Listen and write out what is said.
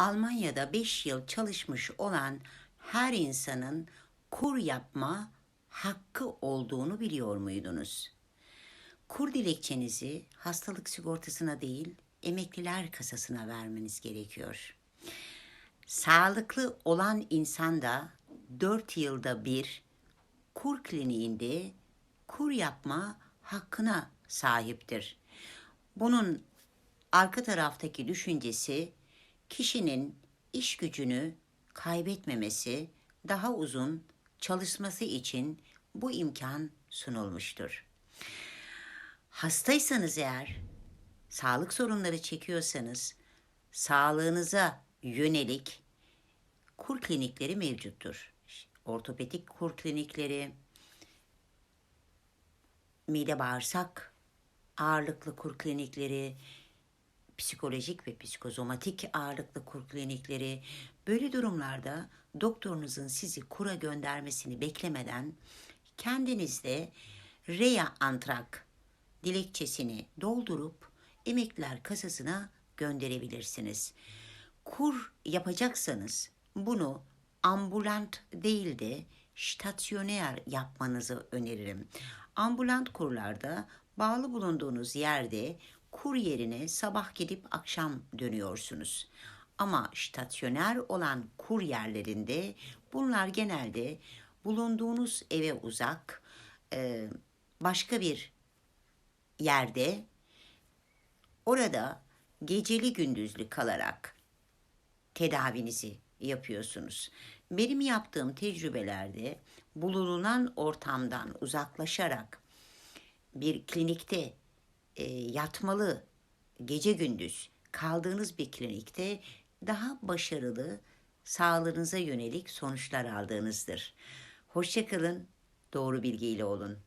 Almanya'da 5 yıl çalışmış olan her insanın kur yapma hakkı olduğunu biliyor muydunuz? Kur dilekçenizi hastalık sigortasına değil, emekliler kasasına vermeniz gerekiyor. Sağlıklı olan insan da 4 yılda bir kur kliniğinde kur yapma hakkına sahiptir. Bunun arka taraftaki düşüncesi kişinin iş gücünü kaybetmemesi, daha uzun çalışması için bu imkan sunulmuştur. Hastaysanız eğer, sağlık sorunları çekiyorsanız, sağlığınıza yönelik kur klinikleri mevcuttur. Ortopedik kur klinikleri, mide bağırsak ağırlıklı kur klinikleri, psikolojik ve psikozomatik ağırlıklı kur klinikleri. Böyle durumlarda doktorunuzun sizi kura göndermesini beklemeden kendinizde Reya Antrak dilekçesini doldurup emekliler kasasına gönderebilirsiniz. Kur yapacaksanız bunu ambulant değil de stasyonel yapmanızı öneririm. Ambulant kurlarda bağlı bulunduğunuz yerde kur yerine sabah gidip akşam dönüyorsunuz. Ama stasyonel olan kur yerlerinde bunlar genelde bulunduğunuz eve uzak e, başka bir yerde orada geceli gündüzlü kalarak tedavinizi yapıyorsunuz. Benim yaptığım tecrübelerde bulunan ortamdan uzaklaşarak bir klinikte e, yatmalı gece gündüz kaldığınız bir klinikte daha başarılı sağlığınıza yönelik sonuçlar aldığınızdır. Hoşçakalın, doğru bilgiyle olun.